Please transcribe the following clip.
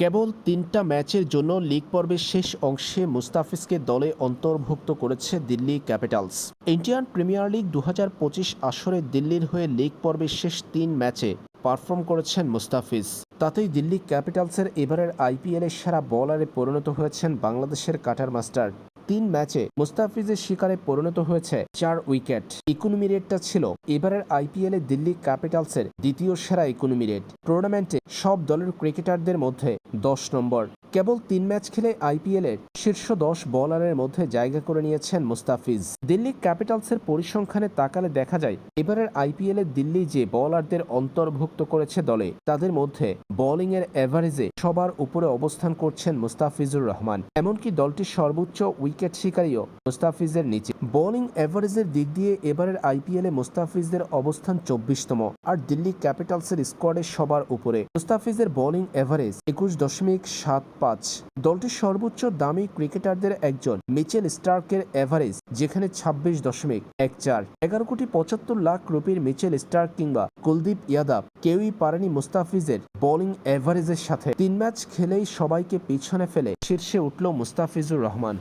কেবল তিনটা ম্যাচের জন্য লিগ পর্বের শেষ অংশে মুস্তাফিজকে দলে অন্তর্ভুক্ত করেছে Delhi Capitals. Indian Premier League দু হাজার পঁচিশ আসরে দিল্লির হয়ে লিগ পর্বের শেষ তিন ম্যাচে পারফর্ম করেছেন মুস্তাফিজ। তাতেই দিল্লি ক্যাপিটালসের এবারের আইপিএলের সেরা বলারে পরিণত হয়েছেন বাংলাদেশের কাটার মাস্টার। তিন ম্যাচে মুস্তাফিজের শিকারে পরিণত হয়েছে চার উইকেট। ইকোনমি রেটটা ছিল এবারের আইপিএলে দিল্লি ক্যাপিটালসের দ্বিতীয় সেরা ইকোনমি রেট টুর্নামেন্টে সব দলের ক্রিকেটারদের মধ্যে দশ নম্বর। কেবল তিন ম্যাচ খেলে আইপিএলের শীর্ষ দশ বলারের মধ্যে জায়গা করে নিয়েছেন মুস্তাফিজ। দিল্লি ক্যাপিটালসের পরিসংখ্যানে তাকালে দেখা যায়, এবারের আইপিএল আইপিএলে দিল্লি যে বলারদের অন্তর্ভুক্ত করেছে দলে, তাদের মধ্যে বোলিং এর এভারেজে সবার উপরে অবস্থান করছেন মুস্তাফিজুর রহমান। এমনকি দলটির সর্বোচ্চ উইকেট শিকারীও মুস্তাফিজের নিচে। বোলিং এভারেজের দিক দিয়ে এবারের আইপিএল আইপিএলে মুস্তাফিজদের অবস্থান চব্বিশতম, আর দিল্লি ক্যাপিটালসের স্কোয়াডের সবার উপরে। মুস্তাফিজের বোলিং এভারেজ একুশ দশমিক সাত পাঁচ। দলটির সর্বোচ্চ দামি ক্রিকেটারদের একজন, মিচেল স্টার্কের অ্যাভারেজ যেখানে ছাব্বিশ দশমিক এক চার। এগারো কোটি পঁচাত্তর লাখ রুপির মিচেল স্টার্ক কিংবা কুলদীপ ইয়াদাব কেউই পারেনি মুস্তাফিজের বোলিং অ্যাভারেজের সাথে। তিন ম্যাচ খেলেই সবাইকে পিছনে ফেলে, শীর্ষে উঠল মুস্তাফিজুর রহমান।